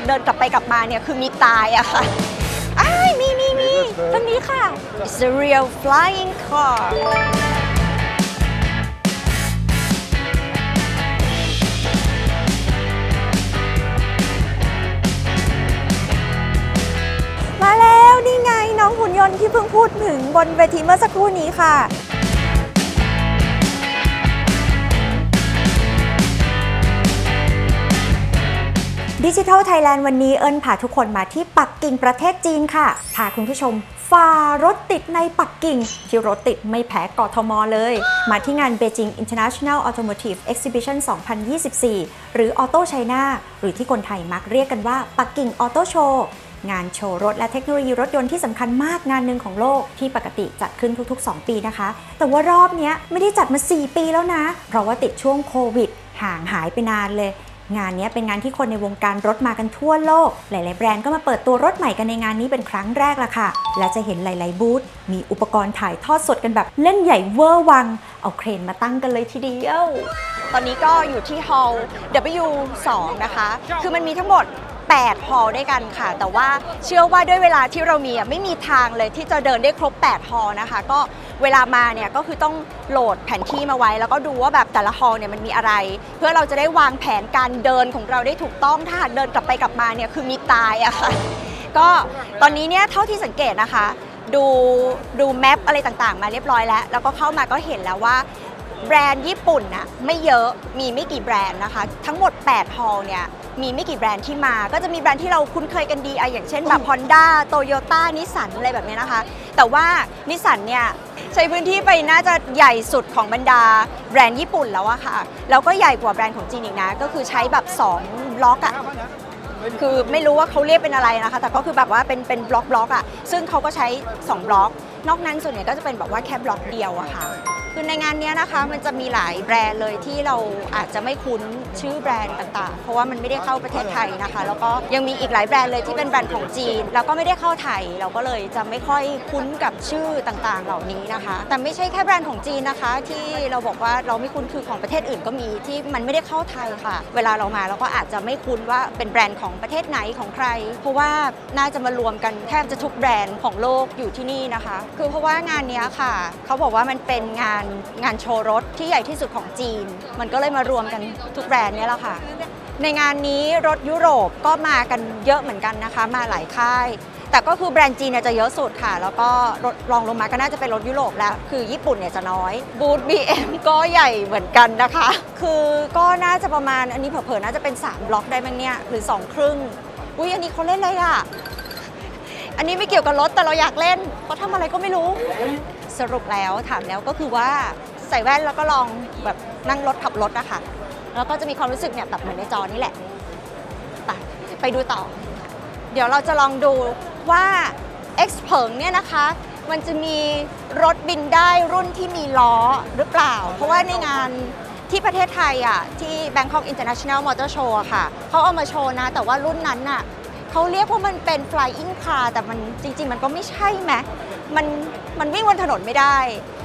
ากเดินกลับไปกลับมาเนี่ยคือมีตายอะค่ะอ้ายมีมีมีตรงนี้ค่ะ It's a real flying car มาแล้วนี่ไงน้องหุ่นยนต์ที่เพิ่งพูดถึงบนเวทีเมื่อสักครู่นี้ค่ะ ดิจิทัลไทยแลนด์วันนี้เอิญพาทุกคนมาที่ปักกิ่งประเทศจีนค่ะ พาคุณผู้ชมฝ่ารถติดในปักกิ่ง ที่รถติดไม่แพ้กทมเลย มาที่งาน Beijing International Automotive Exhibition 2024 หรือ Auto China หรือที่คนไทยมักเรียกกันว่าปักกิ่งออโตโชว์งานโชว์รถและเทคโนโลยีรถยนต์ที่สำคัญมากงานหนึ่งของโลกที่ปกติจัดขึ้นทุก ๆ 2 ปีนะคะ แต่ว่ารอบนี้ไม่ได้จัดมา 4 ปีแล้วนะ เพราะว่าติดช่วงโควิด ห่างหายไปนานเลย งานนี้เป็นงานที่คนในวงการรถมากันทั่วโลก หลาย ๆ แบรนด์ก็มาเปิดตัวรถใหม่กันในงานนี้เป็นครั้งแรกละค่ะ และจะเห็นหลาย ๆ บูธมีอุปกรณ์ถ่ายทอดสดกันแบบเล่นใหญ่เวอร์วัง เอาเครนมาตั้งกันเลยทีเดียว ตอนนี้ก็อยู่ที่ Hall W2 นะคะ คือมันมีทั้งหมด 8 ฮอลล์ด้วยกันค่ะ แต่ว่าเชื่อว่าด้วยเวลาที่เรามีอะไม่มีทางเลยที่จะเดินได้ครบ 8 ฮอลล์นะคะ ก็เวลามาเนี่ยก็คือต้องโหลดแผนที่มาไว้ แล้วก็ดูว่าแบบแต่ละฮอลล์เนี่ยมันมีอะไร เพื่อเราจะได้วางแผนการเดินของเราได้ถูกต้องถ้าหากเดินกลับไปกลับมาเนี่ยคือมีตายอะค่ะ ก็ตอนนี้เนี่ยเท่าที่สังเกตนะคะ ดูดูแมปอะไรต่างๆ มาเรียบร้อยแล้ว แล้วก็เข้ามาก็เห็นแล้วว่าแบรนด์ญี่ปุ่นน่ะไม่เยอะมีไม่กี่แบรนด์นะคะ ทั้งหมด 8 ฮอลล์เนี่ย มีไม่กี่แบรนด์ที่มา ก็จะมีแบรนด์ที่เราคุ้นเคยกันดีอะอย่างเช่นแบบ Honda Toyota Nissan อะไรแบบเนี้ยนะคะ แต่ว่านิสสันเนี่ยใช้พื้นที่ไปน่าจะใหญ่สุดของบรรดาแบรนด์ญี่ปุ่นแล้วอะค่ะ แล้วก็ใหญ่กว่าแบรนด์ของจีนอีกนะ ก็คือใช้แบบ 2 บล็อกอะคือไม่รู้ว่าเขาเรียกเป็นอะไรนะคะ แต่ก็คือแบบว่าเป็นเป็นบล็อกบล็อกอะซึ่งเขาก็ใช้ 2 บล็อก นอกนั้นส่วนใหญ่ก็จะเป็นแบบว่าแค่บล็อกเดียวอะค่ะ คือในงานนี้นะคะมันจะมีหลายแบรนด์เลยที่เราอาจจะไม่คุ้นชื่อแบรนด์ต่างๆ เพราะว่ามันไม่ได้เข้าประเทศไทยนะคะ แล้วก็ยังมีอีกหลายแบรนด์เลยที่เป็นแบรนด์ของจีน แล้วก็ไม่ได้เข้าไทย เราก็เลยจะไม่ค่อยคุ้นกับชื่อต่างๆ เหล่านี้นะคะ แต่ไม่ใช่แค่แบรนด์ของจีนนะคะ ที่เราบอกว่าเราไม่คุ้นคือของประเทศอื่นก็มีที่มันไม่ได้เข้าไทยค่ะ เวลาเรามาเราก็อาจจะไม่คุ้นว่าเป็นแบรนด์ของประเทศไหนของใคร เพราะว่าน่าจะมารวมกันแทบจะทุกแบรนด์ของโลกอยู่ที่นี่นะคะ คือเพราะว่างานนี้ค่ะ เขาบอกว่ามันเป็นงานงานโชว์รถที่ใหญ่ที่สุดของจีน มันก็เลยมารวมกันทุกแบรนด์เนี้ยแหละค่ะ ในงานนี้รถยุโรปก็มากันเยอะเหมือนกันนะคะ มาหลายค่าย แต่ก็คือแบรนด์จีนเนี่ยจะเยอะสุดค่ะ แล้วก็รถรองลงมาก็น่าจะเป็นรถยุโรปแล้ว คือญี่ปุ่นเนี่ยจะน้อย บูธ BM ก็ใหญ่เหมือนกันนะคะ คือก็น่าจะประมาณอันนี้เผลอๆน่าจะเป็น 3 บล็อกได้มั้งเนี่ยหรือ 2 ครึ่ง อุ้ยอันนี้เขาเล่นอะไรอะอันนี้ไม่เกี่ยวกับรถแต่เราอยากเล่นเขาทำอะไรก็ไม่รู้ สรุปแล้วถามแล้วก็คือว่าใส่แว่นแล้วก็ลองแบบนั่งรถขับรถอะคะแล้วก็จะมีความรู้สึกเนี่ยแบบเหมือนในจอนี่แหละไปไปดูต่อ เดี๋ยวเราจะลองดูว่า X เผิงเนี่ยนะคะ มันจะมีรถบินได้รุ่นที่มีล้อหรือเปล่า เพราะว่าในงานที่ประเทศไทยอะที่ Bangkok International Motor Show อะค่ะเขาเอามาโชว์นะ แต่ว่ารุ่นนั้นน่ะ เขาเรียกว่ามันเป็น flying car แต่มันจริง ๆ มันก็ไม่ใช่ไหมมันมันวิ่งบนถนนไม่ได้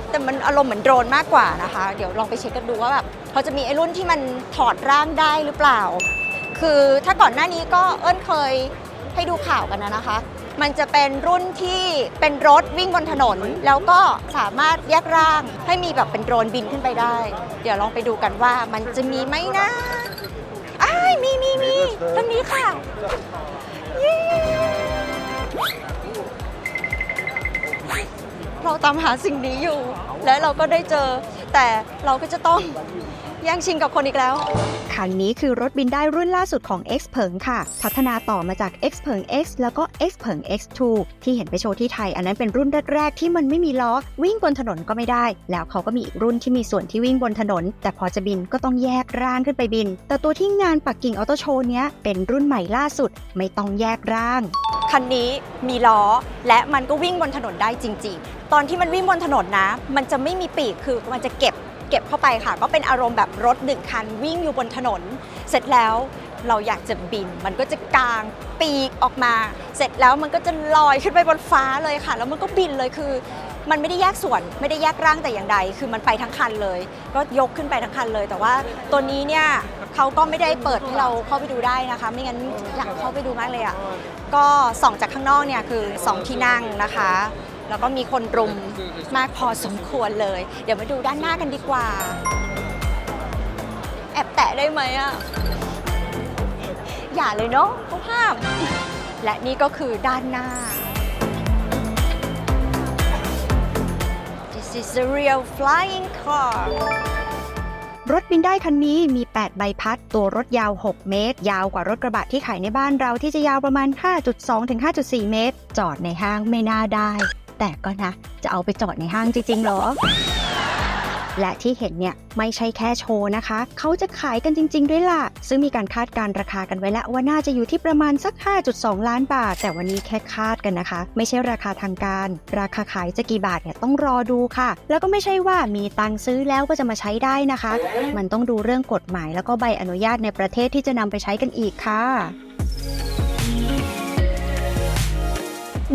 แต่มันอารมณ์เหมือนโดรนมากกว่านะคะ เดี๋ยวลองไปเช็คกันดูว่าแบบเขาจะมีไอ้รุ่นที่มันถอดร่างได้หรือเปล่า คือถ้าก่อนหน้านี้ก็เอิ้นเคยให้ดูข่าวกันนะนะคะ มันจะเป็นรุ่นที่เป็นรถวิ่งบนถนน แล้วก็สามารถแยกร่างให้มีแบบเป็นโดรนบินขึ้นไปได้ เดี๋ยวลองไปดูกันว่ามันจะมีไหมนะอ้ายมีมีมี ตามหาสิ่งนี้อยู่ และเราก็ได้เจอ แต่เราก็จะต้อง แย่งชิงกับคนอีกแล้ว คันนี้คือรถบินได้รุ่นล่าสุดของ X เผิงค่ะ พัฒนาต่อมาจาก X เผิง X แล้วก็ X เผิง X2 ที่เห็นไปโชว์ที่ไทย อันนั้นเป็นรุ่นแรกๆที่มันไม่มีล้อ วิ่งบนถนนก็ไม่ได้ แล้วเขาก็มีอีกรุ่นที่มีส่วนที่วิ่งบนถนน แต่พอจะบินก็ต้องแยกร่างขึ้นไปบิน แต่ตัวที่งานปักกิ่งออโตโชว์เนี้ยเป็นรุ่นใหม่ล่าสุด ไม่ต้องแยกร่างคันนี้มีล้อและมันก็วิ่งบนถนนได้จริง ๆ ตอนที่มันวิ่งบนถนนนะ มันจะไม่มีปีกคือมันจะเก็บเก็บเข้าไปค่ะ ก็เป็นอารมณ์แบบรถหนึ่งคันวิ่งอยู่บนถนน เสร็จแล้วเราอยากจะบิน มันก็จะกางปีกออกมา เสร็จแล้วมันก็จะลอยขึ้นไปบนฟ้าเลยค่ะ แล้วมันก็บินเลยคือ มันไม่ได้แยกส่วนไม่ได้แยกร่างแต่อย่างใด คือมันไปทั้งคันเลย ก็ยกขึ้นไปทั้งคันเลย แต่ว่าตัวนี้เนี่ยเขาก็ไม่ได้เปิดให้เราเข้าไปดูได้นะคะ ไม่งั้นอยากเข้าไปดูมากเลยอะ่ะก็ส่องจากข้างนอกเนี่ยคือสองที่นั่งนะคะ แล้วก็มีคนรุม มากพอสมควรเลย เดี๋ยวมาดูด้านหน้ากันดีกว่า แอบแตะได้ไหมอะอย่าเลยเนาะเขาห้าม และนี่ก็คือด้านหน้า This is a real flying car รถบินได้คันนี้มี 8 ใบพัด ตัวรถยาว 6 เมตร ยาวกว่ารถกระบะที่ขายในบ้านเราที่จะยาวประมาณ 5.2 ถึง 5.4 เมตร จอดในห้างไม่น่าได้ แต่ก็นะ จะเอาไปจอดในห้างจริงๆหรอ และที่เห็นเนี่ยไม่ใช่แค่โชว์นะคะ เขาจะขายกันจริง ๆ ด้วยล่ะ ซึ่งมีการคาดการณ์ราคากันไว้แล้วว่าน่าจะอยู่ที่ประมาณสัก 5.2 ล้านบาท แต่วันนี้แค่คาดกันนะคะ ไม่ใช่ราคาทางการ ราคาขายจะกี่บาทเนี่ยต้องรอดูค่ะ แล้วก็ไม่ใช่ว่ามีตังซื้อแล้วก็จะมาใช้ได้นะคะ มันต้องดูเรื่องกฎหมาย แล้วก็ใบอนุญาตในประเทศที่จะนำไปใช้กันอีกค่ะ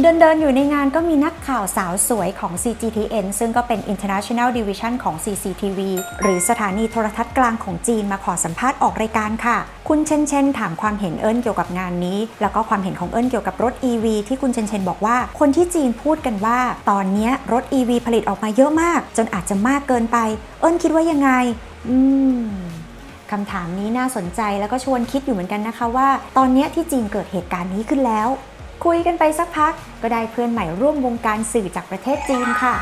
เดินเดินๆอยู่ในงานก็มีนัก ข่าวสาวสวยของ CGTN ซึ่งก็เป็น International Division ของ CCTV หรือสถานีโทรทัศน์กลางของจีนมาขอสัมภาษณ์ออกรายการค่ะ คุณเชนเชนถามความเห็นเอิญเกี่ยวกับงานนี้ แล้วก็ความเห็นของเอิญเกี่ยวกับรถ EV ที่คุณเชนเชนบอกว่า คนที่จีนพูดกันว่า ตอนนี้รถ EV ผลิตออกมาเยอะมาก จนอาจจะมากเกินไป เอิญคิดว่ายังไง อืมคำถามนี้น่าสนใจแล้วก็ชวนคิดอยู่เหมือนกันนะคะว่า ตอนนี้ที่จีนเกิดเหตุการณ์นี้ขึ้นแล้ว คุยกันไปสักพัก ก็ได้เพื่อนใหม่ร่วมวงการสื่อจากประเทศจีนค่ะ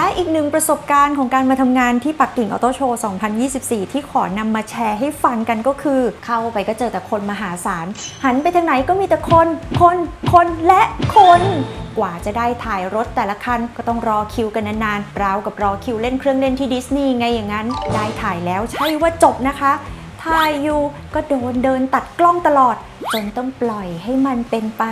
และอีกหนึ่งประสบการณ์ของการมาทำงานที่ปักกิ่งออโต้โชว์ 2024 ที่ขอนำมาแชร์ให้ฟังกันก็คือ เข้าไปก็เจอแต่คนมหาศาล หันไปทางไหนก็มีแต่คน คน คนและคนกว่าจะได้ถ่ายรถแต่ละคันก็ต้องรอคิวกันนานๆราวกับรอคิวเล่นเครื่องเล่นที่ดิสนีย์ไงอย่างนั้น ได้ถ่ายแล้วใช่ว่าจบนะคะ ถ่ายอยู่ก็โดนเดินตัดกล้องตลอด จนต้องปล่อยให้มันเป็นไป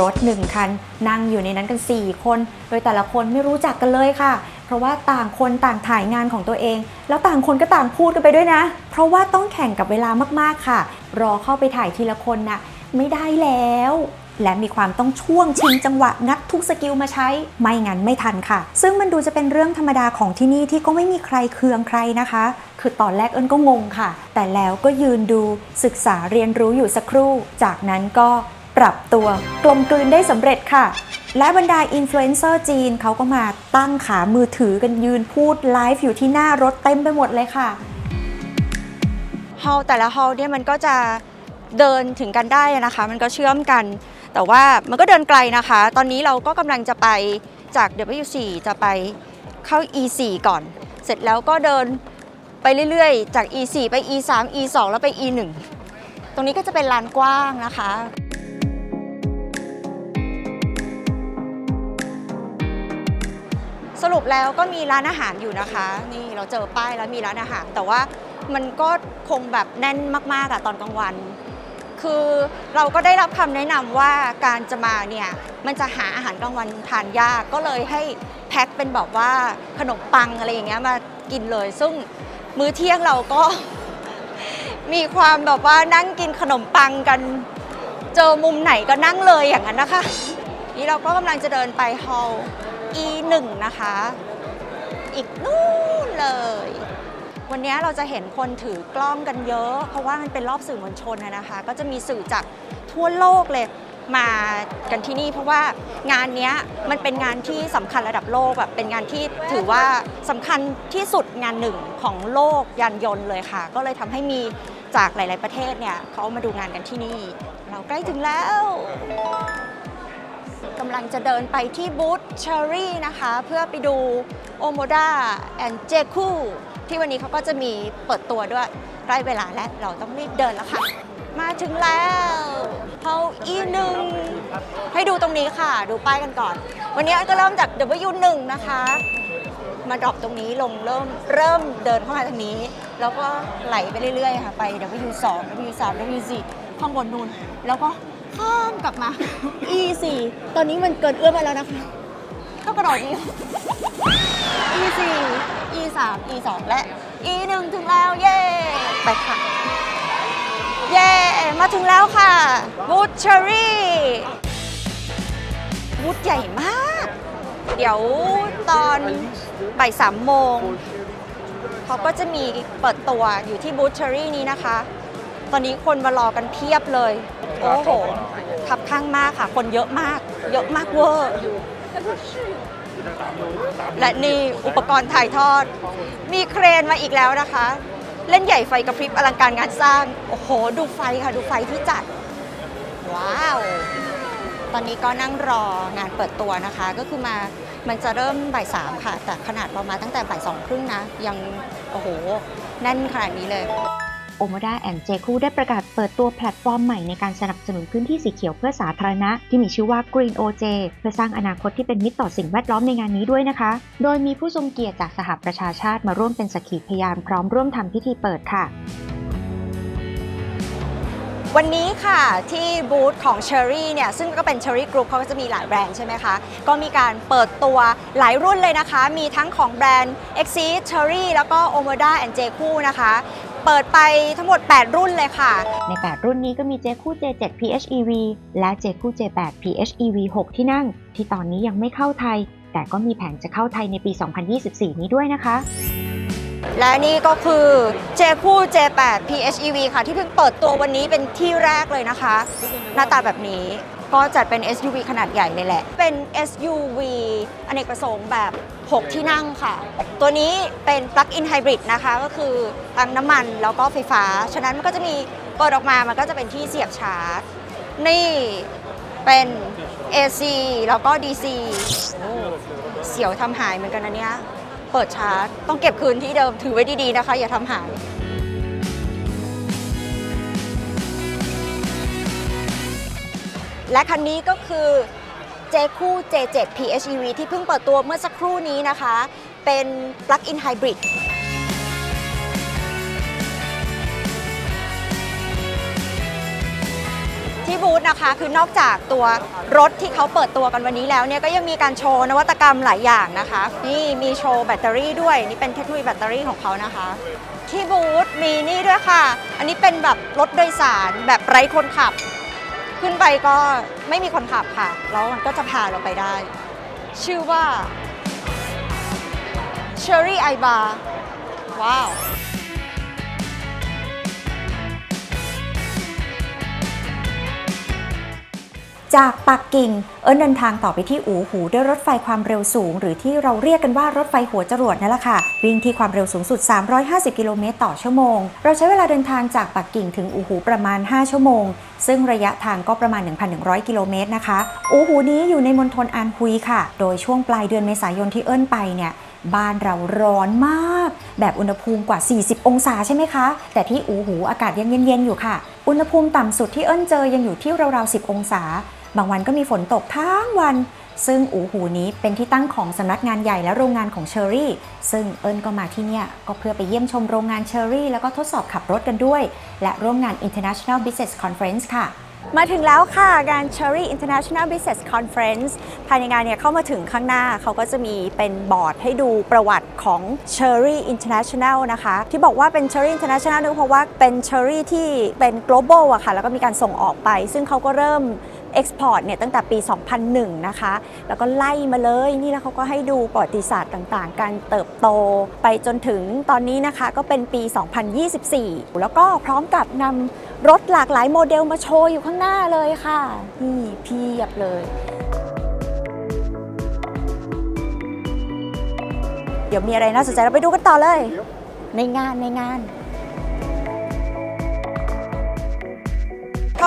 รถหนึ่งคัน นั่งอยู่ในนั้นกัน 4 คน โดยแต่ละคนไม่รู้จักกันเลยค่ะ เพราะว่าต่างคนต่างถ่ายงานของตัวเอง แล้วต่างคนก็ต่างพูดกันไปด้วยนะ เพราะว่าต้องแข่งกับเวลามากๆค่ะ รอเข้าไปถ่ายทีละคนน่ะไม่ได้แล้วและมีความต้องช่วงชิงจังหวะงัดทุกสกิลมาใช้ ไม่งั้นไม่ทันค่ะ ซึ่งมันดูจะเป็นเรื่องธรรมดาของที่นี่ที่ก็ไม่มีใครเคืองใครนะคะ คือตอนแรกเอิญก็งงค่ะ แต่แล้วก็ยืนดูศึกษาเรียนรู้อยู่สักครู่ จากนั้นก็ปรับตัวกลมกลืนได้สำเร็จค่ะ และบรรดาอินฟลูเอนเซอร์จีนเขาก็มาตั้งขามือถือกันยืนพูดไลฟ์อยู่ที่หน้ารถเต็มไปหมดเลยค่ะฮอลแต่ละฮอลเนี่ยมันก็จะเดินถึงกันได้นะคะ มันก็เชื่อมกัน แต่ว่ามันก็เดินไกลนะคะ ตอนนี้เราก็กำลังจะไปจาก W4 จะไปเข้า E4 ก่อน เสร็จแล้วก็เดิน ไปเรื่อยๆ จาก E4 ไป E3 E2 แล้วไป E1 ตรงนี้ก็จะเป็นลานกว้างนะคะสรุปแล้วก็มีร้านอาหารอยู่นะคะ นี่เราเจอป้ายแล้วมีร้านอาหาร แต่ว่ามันก็คงแบบแน่นมากๆอะตอนกลางวัน คือเราก็ได้รับคำแนะนำว่าการจะมาเนี่ยมันจะหาอาหารกลางวันทานยากก็เลยให้แพ็คเป็นแบบว่าขนมปังอะไรอย่างเงี้ยมา กินเลย ซึ่งมื้อเที่ยงเราก็ มีความแบบว่านั่งกินขนมปังกัน เจอมุมไหนก็นั่งเลยอย่างนั้นนะคะ นี่เราก็กำลังจะเดินไปฮอลล์ E1 นะคะ อีกนู่นเลย วันนี้เราจะเห็นคนถือกล้องกันเยอะ เพราะว่ามันเป็นรอบสื่อมวลชนนะนะคะ ก็จะมีสื่อจากทั่วโลกเลย มากันที่นี่ เพราะว่างานนี้มันเป็นงานที่สำคัญระดับโลกแบบเป็นงานที่ถือว่าสำคัญที่สุดงานหนึ่งของโลกยานยนต์เลยค่ะ ก็เลยทำให้มีจากหลาย ๆ ประเทศเนี่ยเขามาดูงานกันที่นี่ เราใกล้ถึงแล้วกำลังจะเดินไปที่บูธเชอรี่นะคะ เพื่อไปดูโอโมดาแอนเจคูที่วันนี้เขาก็จะมีเปิดตัวด้วยใกล้เวลาแล้วเราต้องรีบเดินแล้วค่ะ มาถึงแล้วเฮาอีหนึ่งให้ดูตรงนี้ค่ะ ดูป้ายกันก่อน วันนี้ก็เริ่มจาก W1 นะคะ มาดรอปตรงนี้ลงเริ่มเริ่มเดินเข้ามาทางนี้ แล้วก็ไหลไปเรื่อยๆค่ะไป W2 W3 W4 ข้างบนนู่นแล้วก็ข้ามกลับมา E4 ตอนนี้มันเกินเอื้อมไปแล้วนะคะต้องกระโดดนี้ E4 E3 E2 และ E1 ถึงแล้ว เย้ ไปค่ะ เย้มาถึงแล้วค่ะบูธเชอรี่บูธใหญ่มาก เดี๋ยวตอนบ่ายสามโมงเขาก็จะมีเปิดตัวอยู่ที่บูธเชอรี่นี้นะคะ ตอนนี้คนมารอกันเพียบเลย โอ้โหขับข้างมากค่ะ คนเยอะมาก เยอะมากเวอร์ และนี่อุปกรณ์ถ่ายทอด มีเครนมาอีกแล้วนะคะ เล่นใหญ่ไฟกระพริบอลังการงานสร้าง โอ้โห ดูไฟค่ะดูไฟที่จัด ว้าว ตอนนี้ก็นั่งรองานเปิดตัวนะคะ ก็คือมามันจะเริ่มบ่ายสามค่ะ แต่ขนาดเรามาตั้งแต่บ่ายสองครึ่งนะ ยัง โอ้โห แน่นขนาดนี้เลย โอโมดาแอนเจคูได้ประกาศเปิดตัวแพลตฟอร์มใหม่ในการสนับสนุนพื้นที่สีเขียวเพื่อสาธารณะ ที่มีชื่อว่า Green OJ เพื่อสร้างอนาคตที่เป็นมิตรต่อสิ่งแวดล้อมในงานนี้ด้วยนะคะ โดยมีผู้ทรงเกียรติจากสหประชาชาติมาร่วมเป็นสักขีพยานพร้อมร่วมทำพิธีเปิดค่ะวันนี้ค่ะที่บูธของ Cherry เนี่ยซึ่งก็เป็น Cherry Group เขาก็จะมีหลายแบรนด์ใช่ไหมคะ ก็มีการเปิดตัวหลายรุ่นเลยนะคะ มีทั้งของแบรนด์ Exceed Cherry แล้วก็ Omoda and j คู่นะคะ เปิดไปทั้งหมด 8 รุ่นเลยค่ะ ใน 8 รุ่นนี้ก็มี j คู่ J7 PHEV และ j คู่ J8 PHEV 6 ที่นั่ง ที่ตอนนี้ยังไม่เข้าไทย แต่ก็มีแผนจะเข้าไทยในปี 2024 นี้ด้วยนะคะ และนี่ก็คือเจคู่ J8 PHEV ค่ะ ที่เพิ่งเปิดตัววันนี้เป็นที่แรกเลยนะคะ หน้าตาแบบนี้ก็จัดเป็น SUV ขนาดใหญ่เลยแหละ เป็น SUV อเนกประสงค์แบบ 6 ที่นั่งค่ะ ตัวนี้เป็น Plug-in Hybrid นะคะ ก็คือทั้งน้ำมันแล้วก็ไฟฟ้า ฉะนั้นมันก็จะมีเปิดออกมามันก็จะเป็นที่เสียบชาร์จ นี่เป็น AC แล้วก็ DC เสียวทำหายเหมือนกันนะเนี่ยเปิดชาร์จ ต้องเก็บคืนที่เดิมถือไว้ดี ๆ นะคะ อย่าทำหายและคันนี้ก็คือ J คู่ J7 PHEV ที่เพิ่งเปิดตัวเมื่อสักครู่นี้นะคะ เป็น Plug-in Hybrid ที่บูธนะคะคือนอกจากตัวรถที่เขาเปิดตัวกันวันนี้แล้วเนี่ยก็ยังมีการโชว์นวัตกรรมหลายอย่างนะคะ นี่มีโชว์แบตเตอรี่ด้วย นี่เป็นเทคโนโลยีแบตเตอรี่ของเขานะคะที่บูธมีนี่ด้วยค่ะ อันนี้เป็นแบบรถโดยสารแบบไร้คนขับ ขึ้นไปก็ไม่มีคนขับค่ะ แล้วมันก็จะพาเราไปได้ ชื่อว่า Cherry i b a r ว้าวจากปักกิ่งเอิ้นเดินทางต่อไปที่อูหูด้วยรถไฟความเร็วสูง หรือที่เราเรียกกันว่ารถไฟหัวจรวดนั่นแหละค่ะ วิ่งที่ความเร็วสูงสุด 350 กิโลเมตรต่อชั่วโมง เราใช้เวลาเดินทางจากปักกิ่งถึงอูหูประมาณ 5 ชั่วโมง ซึ่งระยะทางก็ประมาณ 1,100 กิโลเมตรนะคะอูหูนี้อยู่ในมณฑลอานฮุยค่ะ โดยช่วงปลายเดือนเมษายนที่เอิ้นไปเนี่ยบ้านเราร้อนมาก แบบอุณหภูมิกว่า 40 องศาใช่ไหมคะ แต่ที่อูหูอากาศยังเย็นๆอยู่ค่ะ อุณหภูมิต่ำสุดที่เอิ้นเจอยังอยู่ที่ราวๆ 10 องศา บางวันก็มีฝนตกทั้งวัน ซึ่งอูหูนี้เป็นที่ตั้งของสำนักงานใหญ่และโรงงานของเชอรี่ ซึ่งเอิญก็มาที่เนี่ย ก็เพื่อไปเยี่ยมชมโรงงานเชอรี่ แล้วก็ทดสอบขับรถกันด้วย และร่วมงาน International Business Conference ค่ะ มาถึงแล้วค่ะงาน Cherry International Business Conference ภายในงานเนี่ยเข้ามาถึงข้างหน้าเขาก็จะมีเป็นบอร์ดให้ดูประวัติของ Cherry International นะคะ ที่บอกว่าเป็น Cherry International ก็เพราะว่าเป็น Cherry ที่เป็น global อะค่ะ แล้วก็มีการส่งออกไป ซึ่งเขาก็เริ่ม Export เนี่ยตั้งแต่ปี 2001 นะคะ แล้วก็ไล่มาเลยนี่แล้วเขาก็ให้ดูประวัติศาสตร์ต่างๆ การเติบโตไปจนถึงตอนนี้นะคะก็เป็นปี 2024 แล้วก็พร้อมกับนำรถหลากหลายโมเดลมาโชว์อยู่ข้างหน้าเลยค่ะนี่เพียบเลยเดี๋ยวมีอะไรน่าสนใจเราไปดูกันต่อเลย ในงานในงาน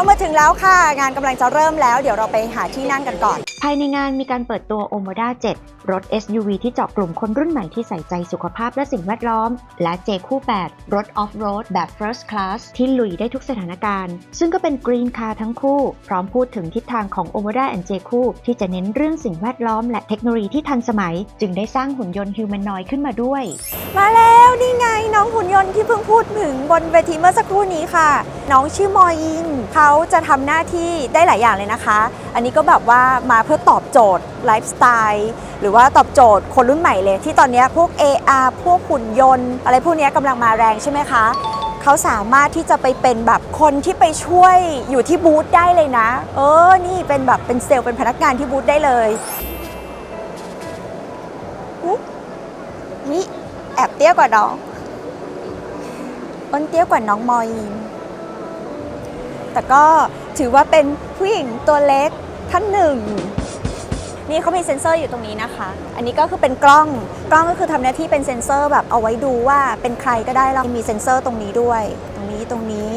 มาถึงแล้วค่ะ งานกำลังจะเริ่มแล้ว เดี๋ยวเราไปหาที่นั่งกันก่อน ภายในงานมีการเปิดตัว Omoda 7 รถ SUV ที่เจาะกลุ่มคนรุ่นใหม่ที่ใส่ใจสุขภาพและสิ่งแวดล้อม และ J คู่ 8 รถ Off-road แบบ First Class ที่ลุยได้ทุกสถานการณ์ ซึ่งก็เป็น Green Car ทั้งคู่ พร้อมพูดถึงทิศทางของ Omoda and J คู่ที่จะเน้นเรื่องสิ่งแวดล้อมและเทคโนโลยีที่ทันสมัย จึงได้สร้างหุ่นยนต์ Humanoid ขึ้นมาด้วย มาแล้วนี่ไงน้องหุ่นยนต์ที่เพิ่งพูดถึงบนเวทีเมื่อสักครู่นี้ค่ะ น้องชื่อมอยินเขาจะทำหน้าที่ได้หลายอย่างเลยนะคะ อันนี้ก็แบบว่ามาเพื่อตอบโจทย์ไลฟ์สไตล์หรือว่าตอบโจทย์คนรุ่นใหม่เลย ที่ตอนนี้พวก AR พวกหุ่นยนต์ อะไรพวกนี้กำลังมาแรงใช่ไหมคะเขาสามารถที่จะไปเป็นแบบคนที่ไปช่วยอยู่ที่บูธได้เลยนะ เออ นี่เป็นแบบเป็นเซลล์เป็นพนักงานที่บูธได้เลยอุ๊ยวิแอบเตี้ยกว่าน้องอ้นเตี้ยกว่าน้องมอยินแต่ก็ถือว่าเป็นผู้หญิงตัวเล็กท่านหนึ่ง นี่เขามีเซ็นเซอร์อยู่ตรงนี้นะคะ อันนี้ก็คือเป็นกล้อง กล้องก็คือทำหน้าที่เป็นเซ็นเซอร์แบบเอาไว้ดูว่าเป็นใครก็ได้แล้วมีเซ็นเซอร์ตรงนี้ด้วย ตรงนี้ตรงนี้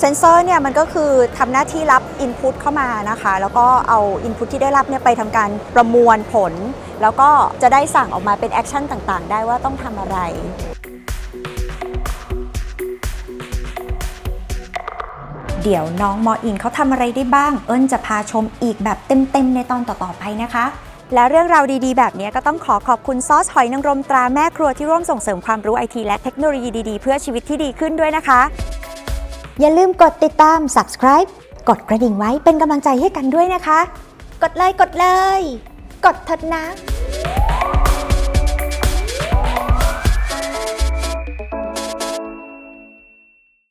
เซ็นเซอร์เนี่ยมันก็คือทำหน้าที่รับอินพุตเข้ามานะคะ แล้วก็เอาอินพุตที่ได้รับเนี่ยไปทำการประมวลผล แล้วก็จะได้สั่งออกมาเป็นแอคชั่นต่างๆ ได้ว่าต้องทำอะไร เดี๋ยวน้องมออินเขาทำอะไรได้บ้าง เอิญจะพาชมอีกแบบเต็มๆ ในตอนต่อๆไปนะคะ และเรื่องราวดีๆ แบบนี้ก็ต้องขอขอบคุณซอสหอยนางรมตราแม่ครัวที่ร่วมส่งเสริมความรู้ไอทีและเทคโนโลยีดีๆ เพื่อชีวิตที่ดีขึ้นด้วยนะคะ อย่าลืมกดติดตาม subscribe กดกระดิ่งไว้เป็นกำลังใจให้กันด้วยนะคะ กดเลยกดเลย กดเถิดนะ